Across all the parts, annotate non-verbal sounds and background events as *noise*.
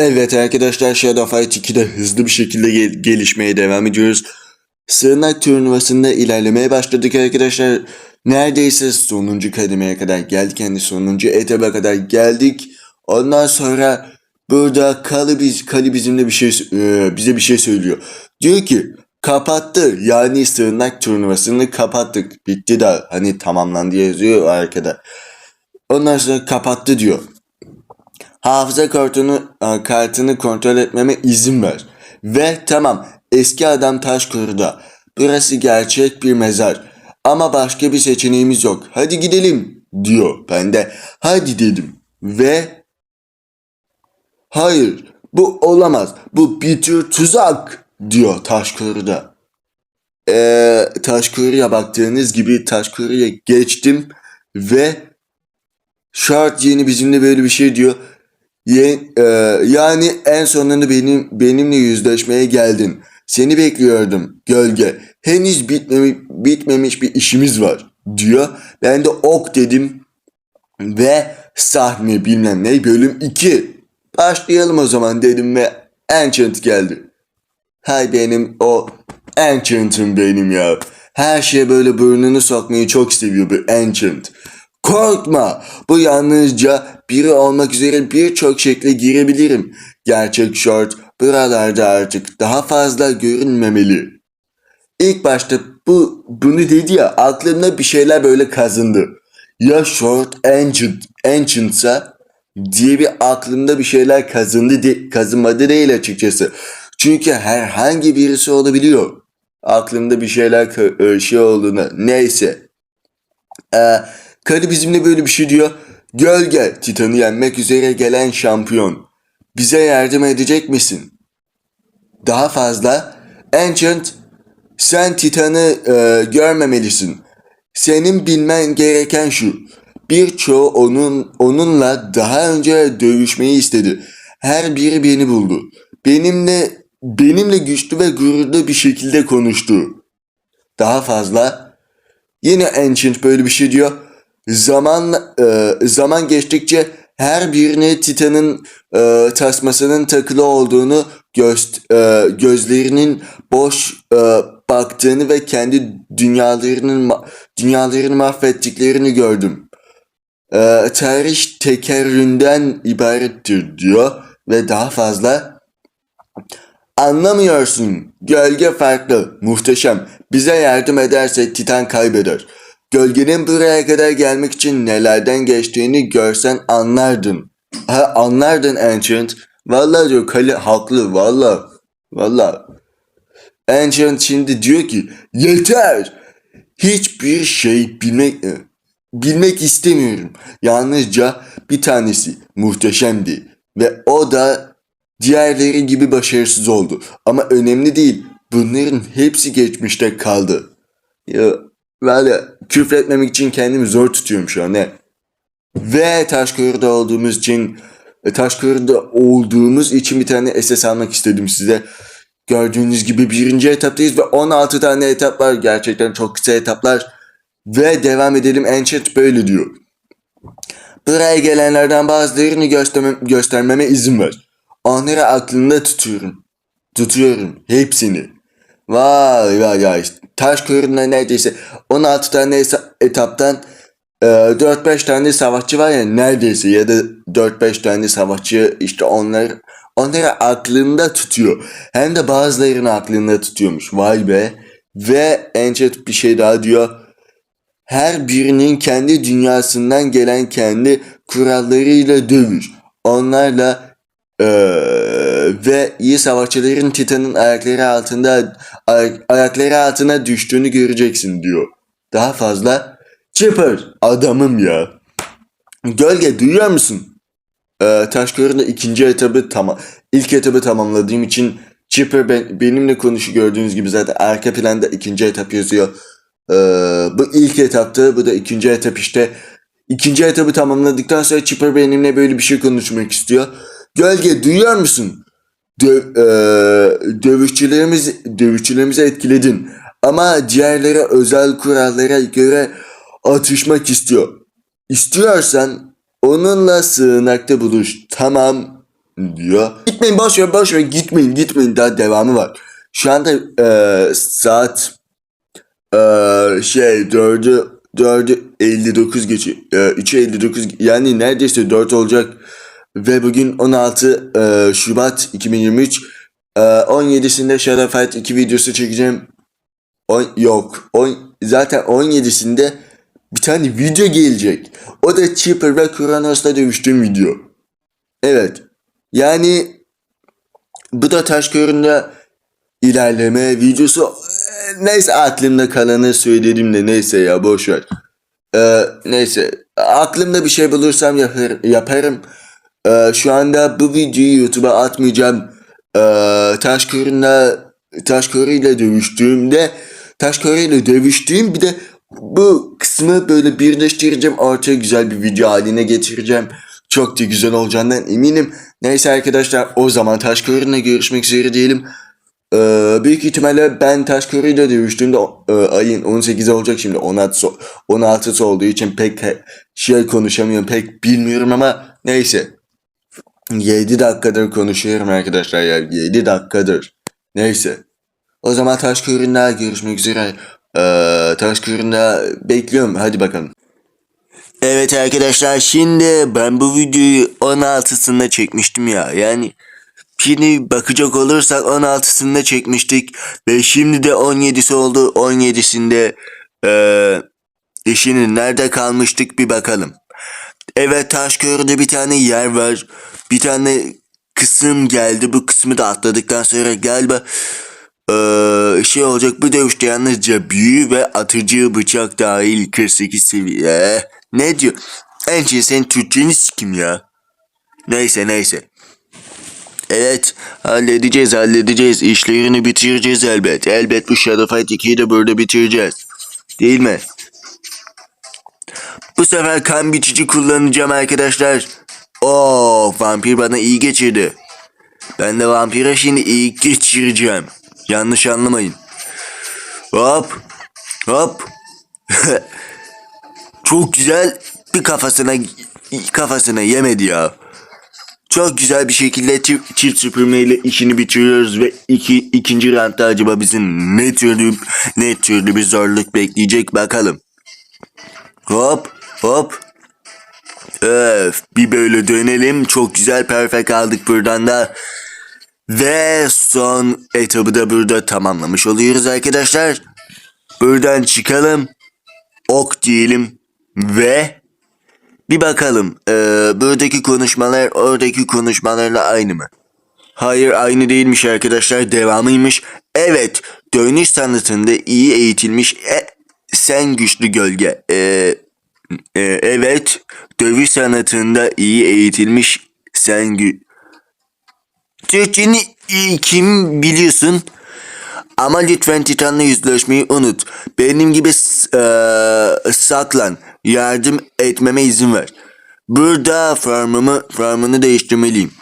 Evet arkadaşlar Shadow Fight 2'de hızlı bir şekilde gel- gelişmeye devam ediyoruz. Sığınak turnuvasında ilerlemeye başladık arkadaşlar. Neredeyse sonuncu kademeye kadar geldik. Yani sonuncu etaba kadar geldik. Ondan sonra burada Kali, biz, Kali bizimle bir şey e, bize bir şey söylüyor. Diyor ki kapattı. Yani sığınak turnuvasını kapattık. Bitti de hani tamamlandı yazıyor arkada. Ondan sonra kapattı diyor. Hafıza kartını, e, kartını kontrol etmeme izin ver. Ve tamam eski adam taş koruda. Burası gerçek bir mezar. Ama başka bir seçeneğimiz yok. Hadi gidelim diyor. Ben de hadi dedim. Ve hayır bu olamaz. Bu bir tür tuzak diyor taş koruda. Ee, taş koruya baktığınız gibi taş koruya geçtim ve Short yeni bizimle böyle bir şey diyor. Ye- e, yani en sonunda benim benimle yüzleşmeye geldin. Seni bekliyordum gölge. Henüz bitmemiş, bitmemiş bir işimiz var diyor. Ben de ok dedim ve sahne bilmem ne bölüm 2. Başlayalım o zaman dedim ve Ancient geldi. Hay benim o Ancient'ım benim ya. Her şeye böyle burnunu sokmayı çok seviyor bu Ancient. Korkma. Bu yalnızca biri olmak üzere birçok şekle girebilirim. Gerçek short buralarda artık daha fazla görünmemeli. İlk başta bu bunu dedi ya aklımda bir şeyler böyle kazındı. Ya short ancient, ancient'sa diye bir aklımda bir şeyler kazındı de, kazınmadı değil açıkçası. Çünkü herhangi birisi olabiliyor. Aklımda bir şeyler e, şey olduğuna neyse. Ee, Karı bizimle böyle bir şey diyor. Gölge Titan'ı yenmek üzere gelen şampiyon. Bize yardım edecek misin? Daha fazla Ancient sen Titan'ı e, görmemelisin. Senin bilmen gereken şu. Birçoğu onun onunla daha önce dövüşmeyi istedi. Her biri beni buldu. Benimle benimle güçlü ve gururlu bir şekilde konuştu. Daha fazla Yine Ancient böyle bir şey diyor. Zaman e, zaman geçtikçe her birine Titan'ın e, tasmasının takılı olduğunu göst, e, gözlerinin boş e, baktığını ve kendi dünyalarının dünyalarını mahvettiklerini gördüm. E, tarih tekerrüründen ibarettir diyor ve daha fazla Anlamıyorsun. Gölge farklı, muhteşem. Bize yardım ederse Titan kaybeder. Gölgenin buraya kadar gelmek için nelerden geçtiğini görsen anlardın. Ha anlardın Ancient. Vallahi diyor Kali haklı valla. Valla. Ancient şimdi diyor ki yeter. Hiçbir şey bilmek e, bilmek istemiyorum. Yalnızca bir tanesi muhteşemdi ve o da diğerleri gibi başarısız oldu. Ama önemli değil. Bunların hepsi geçmişte kaldı. Ya valla küfretmemek için kendimi zor tutuyorum şu an ne? Ve Taşköy'de olduğumuz için e, Taşköy'de olduğumuz için bir tane SS almak istedim size. Gördüğünüz gibi birinci etaptayız ve 16 tane etap var. Gerçekten çok kısa etaplar. Ve devam edelim. Ancient böyle diyor. Buraya gelenlerden bazılarını göstermem, göstermeme izin ver. Onları aklımda tutuyorum. Tutuyorum. Hepsini. Vay vay vay. Taş kuyruğunda neredeyse 16 tane etaptan e, 4-5 tane savaşçı var ya neredeyse ya da 4-5 tane savaşçı işte onlar onları aklında tutuyor. Hem de bazılarını aklında tutuyormuş. Vay be. Ve Ancient bir şey daha diyor. Her birinin kendi dünyasından gelen kendi kurallarıyla dövüş. Onlarla eee, ve iyi savaşçıların Titan'ın ayakları altında ay- ayakları altına düştüğünü göreceksin diyor. Daha fazla Chipper adamım ya. Gölge duyuyor musun? Ee, Taşkırı'nda ikinci etabı tamam. ilk etabı tamamladığım için Chipper ben, benimle konuşu gördüğünüz gibi zaten arka planda ikinci etap yazıyor. Ee, bu ilk etaptı bu da ikinci etap işte. İkinci etabı tamamladıktan sonra Chipper benimle böyle bir şey konuşmak istiyor. Gölge duyuyor musun? Dö- eee, dövüşçülerimiz dövüşçülerimizi etkiledin. Ama diğerleri özel kurallara göre atışmak istiyor. İstiyorsan onunla sığınakta buluş. Tamam diyor. Gitmeyin boş ver boş ver gitmeyin gitmeyin daha devamı var. Şu anda eee, saat eee, şey 4'ü 4'ü 59 geçiyor. Eee, 3'ü 59 yani neredeyse 4 olacak. Ve bugün 16 eee, Şubat 2023 eee, 17'sinde Shadow Fight 2 videosu çekeceğim. On, yok. On, zaten 17'sinde bir tane video gelecek. O da Chipper ve Kronos'la dövüştüğüm video. Evet. Yani bu da taş köründe ilerleme videosu. Neyse aklımda kalanı söyledim de neyse ya boş ver. Ee, neyse aklımda bir şey bulursam yapar, yaparım. Ee, şu anda bu videoyu YouTube'a atmayacağım. Ee, taş köründe taş körüyle dövüştüğümde taş körüyle dövüştüğüm bir de bu kısmı böyle birleştireceğim ortaya güzel bir video haline getireceğim. Çok da güzel olacağından eminim. Neyse arkadaşlar o zaman taş körünle görüşmek üzere diyelim. Ee, büyük ihtimalle ben taş körüyle dövüştüğümde e, ayın 18'i olacak şimdi 16 16'sı olduğu için pek şey konuşamıyorum pek bilmiyorum ama neyse 7 dakikadır konuşuyorum arkadaşlar ya 7 dakikadır. Neyse. O zaman taş köründe görüşmek üzere. Ee, taş köründe bekliyorum. Hadi bakalım. Evet arkadaşlar şimdi ben bu videoyu 16'sında çekmiştim ya. Yani Şimdi bakacak olursak 16'sında çekmiştik ve şimdi de 17'si oldu. 17'sinde eee işinin nerede kalmıştık bir bakalım. Evet Taşköy'de bir tane yer var. Bir tane kısım geldi. Bu kısmı da atladıktan sonra galiba eee, şey olacak. Bu dövüşte yalnızca büyü ve atıcı bıçak dahil 48 seviye. Ne diyor? Ence sen Türkçeni sikim ya. Neyse neyse. Evet halledeceğiz halledeceğiz işlerini bitireceğiz elbet. Elbet bu Shadow Fight 2'yi de burada bitireceğiz. Değil mi? Bu sefer kan biçici kullanacağım arkadaşlar. Oo vampir bana iyi geçirdi. Ben de vampire şimdi iyi geçireceğim. Yanlış anlamayın. Hop. Hop. *laughs* Çok güzel bir kafasına kafasına yemedi ya. Çok güzel bir şekilde çift, çift süpürmeyle işini bitiriyoruz ve iki, ikinci roundda acaba bizim ne türlü ne türlü bir zorluk bekleyecek bakalım. Hop hop. Öf bir böyle dönelim. Çok güzel perfect aldık buradan da. Ve son etabı da burada tamamlamış oluyoruz arkadaşlar. Buradan çıkalım. Ok diyelim. Ve bir bakalım. Ee, buradaki konuşmalar oradaki konuşmalarla aynı mı? Hayır aynı değilmiş arkadaşlar. Devamıymış. Evet. Dönüş sanatında iyi eğitilmiş e, sen güçlü gölge. Ee, e, evet. Dövüş sanatında iyi eğitilmiş sen gü... Türkçeni iyi kim biliyorsun? Ama lütfen Titan'la yüzleşmeyi unut. Benim gibi eee, saklan. Yardım etmeme izin ver. Burada farmımı, farmını değiştirmeliyim.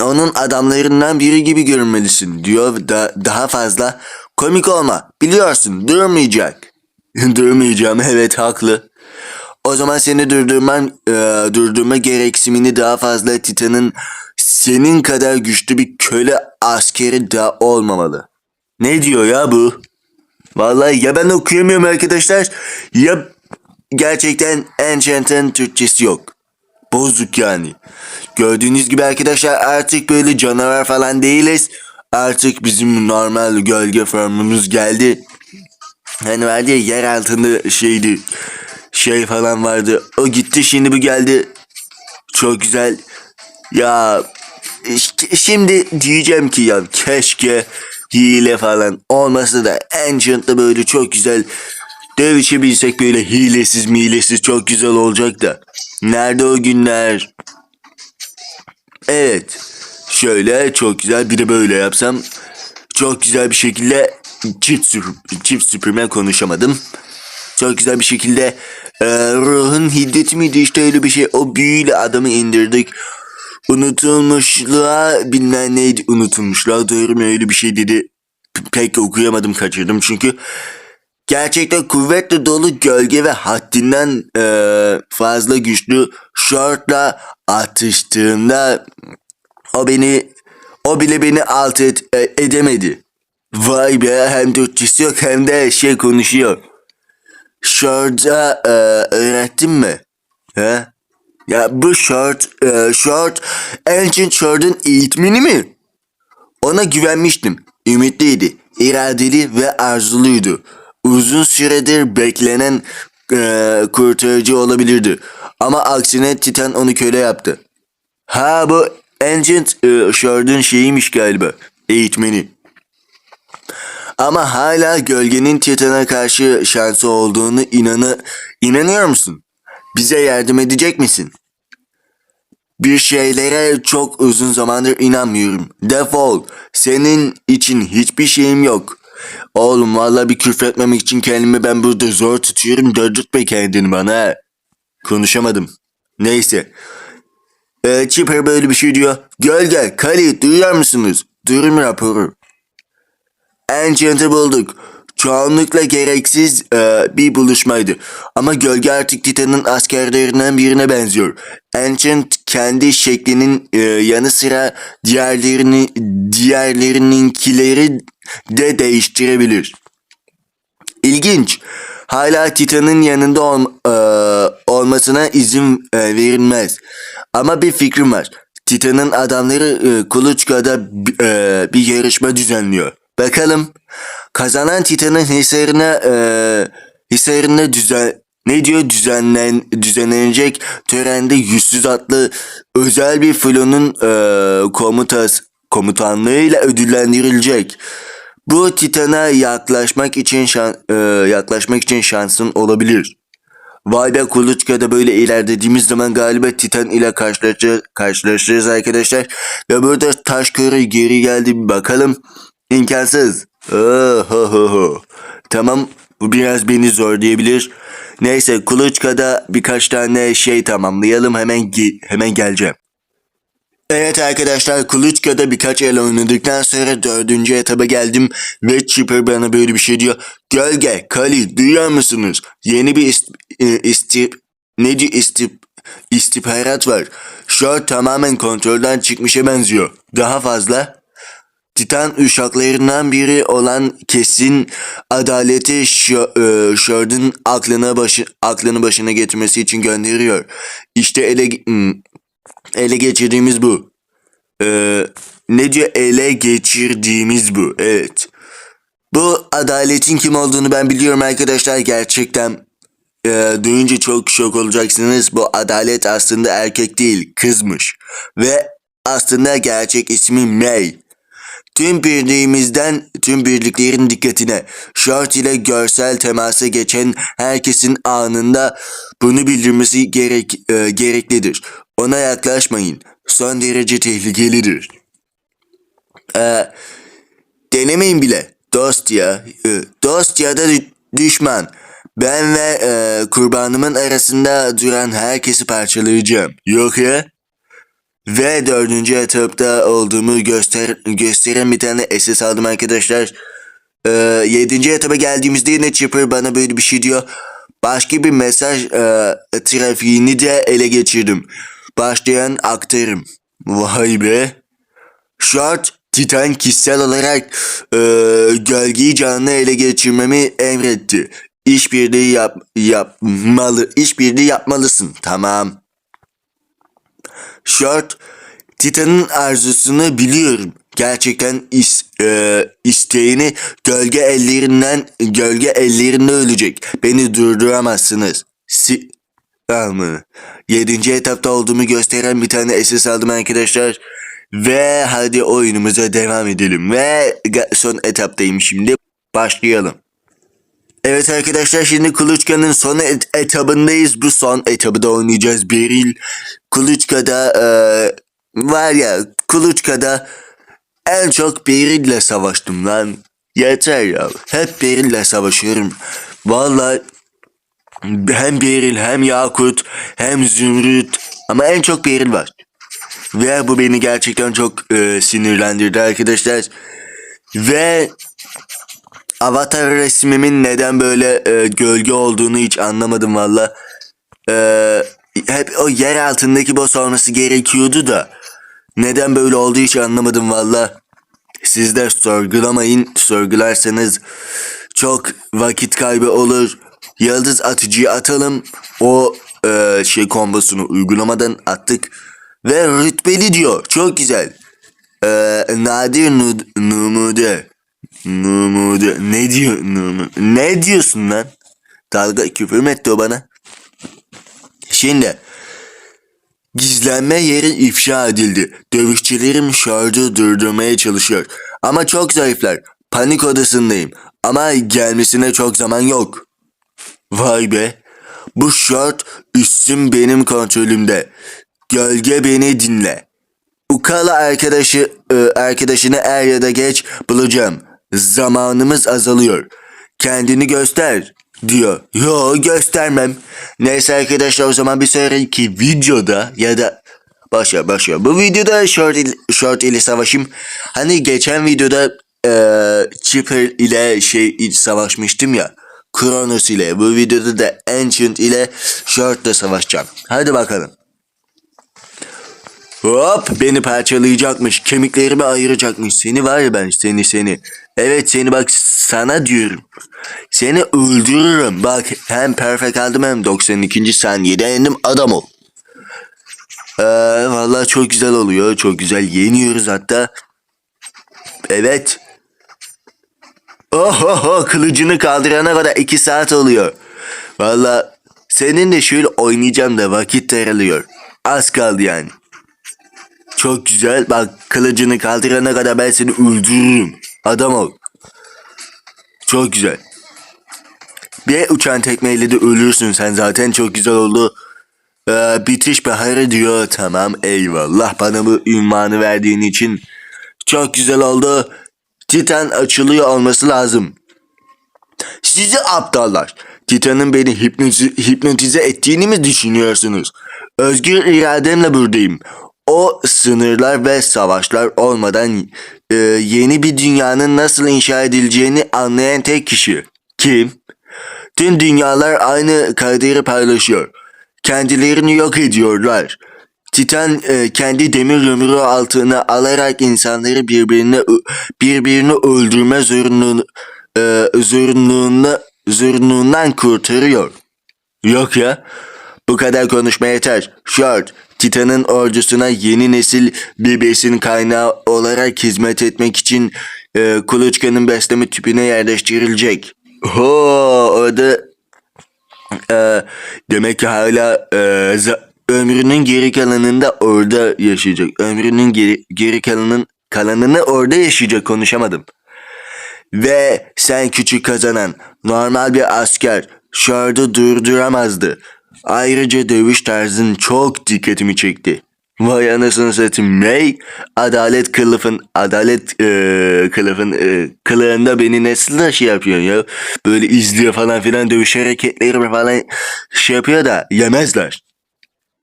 Onun adamlarından biri gibi görünmelisin diyor da daha fazla komik olma. Biliyorsun durmayacak. *laughs* Durmayacağım evet haklı. O zaman seni durdurman, eee, durdurma gereksinimini daha fazla Titan'ın senin kadar güçlü bir köle askeri da olmamalı. Ne diyor ya bu? Vallahi ya ben okuyamıyorum arkadaşlar ya gerçekten Enchant'ın Türkçesi yok. Bozuk yani. Gördüğünüz gibi arkadaşlar artık böyle canavar falan değiliz. Artık bizim normal gölge formumuz geldi. Hani vardı ya yer altında şeydi. Şey falan vardı. O gitti şimdi bu geldi. Çok güzel. Ya şimdi diyeceğim ki ya keşke hile falan olmasa da Ancient'da böyle çok güzel dövüşebilsek böyle hilesiz milesiz çok güzel olacak da. Nerede o günler? Evet. Şöyle çok güzel bir de böyle yapsam çok güzel bir şekilde çift, süp- çift süpürme konuşamadım. Çok güzel bir şekilde e, ruhun hiddeti miydi işte öyle bir şey. O büyüyle adamı indirdik. Unutulmuşluğa bilmem neydi unutulmuşluğa doğru mu öyle bir şey dedi. Pek okuyamadım kaçırdım çünkü. Gerçekten kuvvetle dolu gölge ve haddinden e, fazla güçlü shortla atıştığımda o beni o bile beni alt et, e- edemedi. Vay be hem Türkçesi yok hem de şey konuşuyor. Short'a e, öğrettin mi? He? Ya bu short, e, short Ancient Short'un eğitmeni mi? Ona güvenmiştim. Ümitliydi, iradeli ve arzuluydu. Uzun süredir beklenen e, kurtarıcı olabilirdi. Ama aksine Titan onu köle yaptı. Ha bu Ancient e, Short'un şeyiymiş galiba. Eğitmeni. Ama hala gölgenin Titan'a karşı şansı olduğunu inanı inanıyor musun? Bize yardım edecek misin? Bir şeylere çok uzun zamandır inanmıyorum. Defol. Senin için hiçbir şeyim yok. Oğlum valla bir küfretmemek için kendimi ben burada zor tutuyorum. Dördürtme kendini bana. Konuşamadım. Neyse. Ee, Chipper böyle bir şey diyor. Gölge, Kali duyuyor musunuz? Durum raporu. Ancient'ı bulduk. Çoğunlukla gereksiz e, bir buluşmaydı. Ama gölge artık Titan'ın askerlerinden birine benziyor. Ancient kendi şeklinin e, yanı sıra diğerlerini, diğerlerininkileri de değiştirebilir. İlginç. Hala Titan'ın yanında ol- e, olmasına izin e, verilmez. Ama bir fikrim var. Titan'ın adamları e, Kuluçka'da e, bir yarışma düzenliyor. Bakalım. Kazanan Titan'ın hisarına e, hisarına düzen ne diyor düzenlen düzenlenecek törende yüzsüz atlı özel bir filonun e, komutas komutanlığıyla ödüllendirilecek. Bu Titan'a yaklaşmak için şan, e, yaklaşmak için şansın olabilir. Vay be kuluçkada böyle ilerlediğimiz zaman galiba Titan ile karşılaşacağız, karşılaşacağız arkadaşlar. Ve burada taş körü geri geldi bir bakalım. İmkansız. Tamam bu biraz beni zorlayabilir. Neyse kuluçkada birkaç tane şey tamamlayalım hemen hemen geleceğim. Evet arkadaşlar Kuluçka'da birkaç el oynadıktan sonra dördüncü etaba geldim ve Chipper bana böyle bir şey diyor. Gölge, Kali duyuyor musunuz? Yeni bir ist, e, isti, ne diyor istip, istihbarat var. Short tamamen kontrolden çıkmışa benziyor. Daha fazla Titan uşaklarından biri olan kesin adaleti e, Short'un aklına başı, aklını başına getirmesi için gönderiyor. İşte ele hmm, ele geçirdiğimiz bu. Ee, ne diyor ele geçirdiğimiz bu. Evet. Bu adaletin kim olduğunu ben biliyorum arkadaşlar. Gerçekten e, duyunca çok şok olacaksınız. Bu adalet aslında erkek değil kızmış. Ve aslında gerçek ismi May. Tüm birliğimizden tüm birliklerin dikkatine. Short ile görsel temasa geçen herkesin anında bunu bildirmesi gerek, e, gereklidir. Ona yaklaşmayın. Son derece tehlikelidir. Ee, denemeyin bile. Dost ya. e, Dost ya da dü- düşman. Ben ve e, kurbanımın arasında duran herkesi parçalayacağım. Yok ya. Ve dördüncü etapta olduğumu göster gösteren bir tane SS aldım arkadaşlar. Ee, yedinci etaba geldiğimizde yine Chipper bana böyle bir şey diyor. Başka bir mesaj e, trafiğini de ele geçirdim. Başlayan aktarım. Vay be. Short Titan kişisel olarak e, gölgeyi canlı ele geçirmemi emretti. İşbirliği yap, yapmalı, işbirliği yapmalısın. Tamam. Short, Titan'ın arzusunu biliyorum. Gerçekten is, e, isteğini gölge ellerinden gölge ellerinde ölecek. Beni durduramazsınız. Si Almı. Yedinci etapta olduğumu gösteren bir tane SS aldım arkadaşlar. Ve hadi oyunumuza devam edelim. Ve son etaptayım şimdi. Başlayalım. Evet arkadaşlar şimdi Kuluçka'nın son et- etabındayız. Bu son etabı da oynayacağız. Beril Kuluçka'da eee, var ya Kuluçka'da en çok Beril'le savaştım lan. Yeter ya. Hep Beril'le savaşıyorum. Vallahi hem Beril hem Yakut hem Zümrüt ama en çok Beril var. Ve bu beni gerçekten çok eee, sinirlendirdi arkadaşlar. Ve Avatar resmimin neden böyle e, gölge olduğunu hiç anlamadım valla. E, hep o yer altındaki boss olması gerekiyordu da. Neden böyle olduğu hiç anlamadım valla. Siz de sorgulamayın. Sorgularsanız çok vakit kaybı olur. Yıldız atıcıyı atalım. O e, şey kombosunu uygulamadan attık. Ve rütbeli diyor. Çok güzel. E, nadir numude. Numude. Ne diyor? Numu- ne diyorsun lan? Dalga küfür mü etti o bana? Şimdi Gizlenme yeri ifşa edildi. Dövüşçülerim şarjı durdurmaya çalışıyor. Ama çok zayıflar. Panik odasındayım. Ama gelmesine çok zaman yok. Vay be. Bu şart üstüm benim kontrolümde. Gölge beni dinle. Ukala arkadaşı e, arkadaşını er ya da geç bulacağım. Zamanımız azalıyor. Kendini göster diyor. Yo göstermem. Neyse arkadaşlar o zaman bir sonraki videoda ya da başa başa. Bu videoda short, il, short ile savaşım. Hani geçen videoda e, Chipper ile şey savaşmıştım ya. Kronos ile. Bu videoda da Ancient ile Short ile savaşacağım. Hadi bakalım. Hop beni parçalayacakmış. Kemiklerimi ayıracakmış. Seni var ya ben seni seni. Evet seni bak sana diyorum. Seni öldürürüm. Bak hem perfect aldım hem 92. saniyede yendim adam ol. Ee, vallahi çok güzel oluyor. Çok güzel yeniyoruz hatta. Evet. Oho kılıcını kaldırana kadar 2 saat oluyor. Vallahi senin de şöyle oynayacağım da vakit daralıyor. Az kaldı yani. Çok güzel. Bak kılıcını kaldırana kadar ben seni öldürürüm. Adam ol. Çok güzel. Bir uçan tekmeyle de ölürsün sen zaten çok güzel oldu. Ee, bitiş baharı diyor. Tamam eyvallah bana bu ünvanı verdiğin için. Çok güzel oldu. Titan açılıyor olması lazım. Sizi aptallar. Titan'ın beni hipnotize, hipnotize ettiğini mi düşünüyorsunuz? Özgür irademle buradayım. O sınırlar ve savaşlar olmadan e, yeni bir dünyanın nasıl inşa edileceğini anlayan tek kişi. Kim? Tüm dünyalar aynı kaderi paylaşıyor. Kendilerini yok ediyorlar. Titan e, kendi demir yumruğu altına alarak insanları birbirine birbirini öldürme zorunluluğunu e, zorunluluğuna, zorunluluğundan kurtarıyor. Yok ya. Bu kadar konuşma yeter. Short, Titan'ın ordusuna yeni nesil bir besin kaynağı olarak hizmet etmek için e, kuluçkanın besleme tüpüne yerleştirilecek. Ho, orada e, demek ki hala e, ömrünün geri kalanında orada yaşayacak. Ömrünün geri, geri kalanın kalanını orada yaşayacak konuşamadım. Ve sen küçük kazanan normal bir asker şardı durduramazdı. Ayrıca dövüş tarzın çok dikkatimi çekti. Vay anasını satayım May adalet kılıfın adalet eee kılıfın eee, kılığında beni nasıl da şey yapıyor ya böyle izliyor falan filan dövüş hareketleri falan şey yapıyor da yemezler.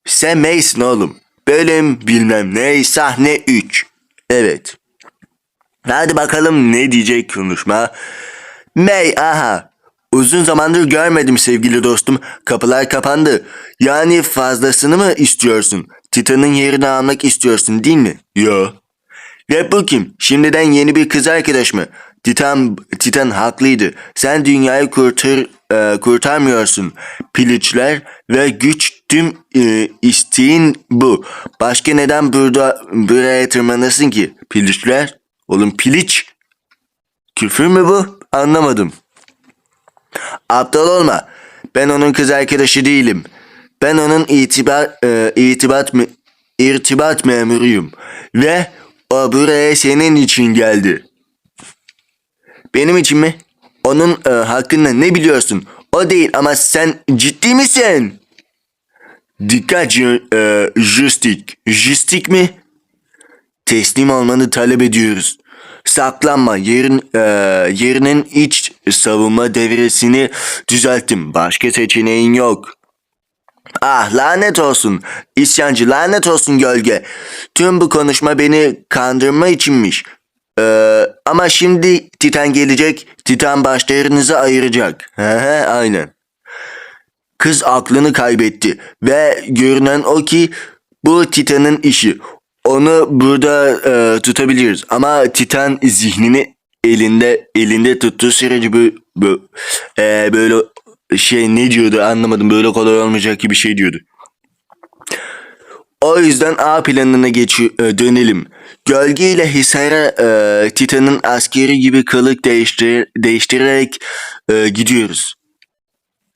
Sen May'sin oğlum. Bölüm bilmem ne sahne 3. Evet. Hadi bakalım ne diyecek konuşma. May aha. Uzun zamandır görmedim sevgili dostum. Kapılar kapandı. Yani fazlasını mı istiyorsun? Titan'ın yerini almak istiyorsun değil mi? Yo. Ve bu kim? Şimdiden yeni bir kız arkadaş mı? Titan, Titan haklıydı. Sen dünyayı kurtar, e, kurtarmıyorsun. Piliçler ve güç tüm e, isteğin bu. Başka neden burada buraya tırmanasın ki? Piliçler? Oğlum piliç. Küfür mü bu? Anlamadım. Aptal olma. Ben onun kız arkadaşı değilim. Ben onun itibar, e, itibat, irtibat memuruyum. Ve o buraya senin için geldi. Benim için mi? Onun e, hakkında ne biliyorsun? O değil ama sen ciddi misin? Dikkat e, Justik. Justik mi? Teslim olmanı talep ediyoruz. Saklanma. Yerin, e, yerinin iç savunma devresini düzelttim. Başka seçeneğin yok. Ah lanet olsun. İsyancı lanet olsun gölge. Tüm bu konuşma beni kandırma içinmiş. Ee, ama şimdi Titan gelecek. Titan başlarınızı ayıracak. He aynen. Kız aklını kaybetti ve görünen o ki bu Titan'ın işi. onu burada e, tutabiliriz. Ama Titan zihnini elinde elinde tuttuğu sürece bu, bu e, böyle şey ne diyordu anlamadım. Böyle kolay olmayacak gibi bir şey diyordu. O yüzden A planına geç dönelim. Gölge ile Hisar'a e, Titan'ın askeri gibi kılık değiştir değiştirerek e, gidiyoruz.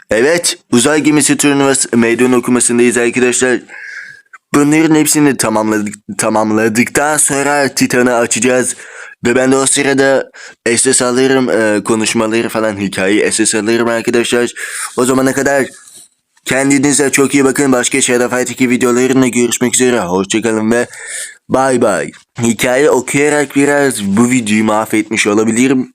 Evet, uzay gemisi turnuvası meydan okumasındayız arkadaşlar. Bunların hepsini tamamladık, tamamladıktan sonra Titan'ı açacağız. Ve ben de o sırada SS alırım e, konuşmaları falan hikayeyi SS alırım arkadaşlar. O zamana kadar kendinize çok iyi bakın. Başka Shadow Fight 2 videolarında görüşmek üzere. Hoşçakalın ve bay bay. Hikaye okuyarak biraz bu videoyu mahvetmiş olabilirim.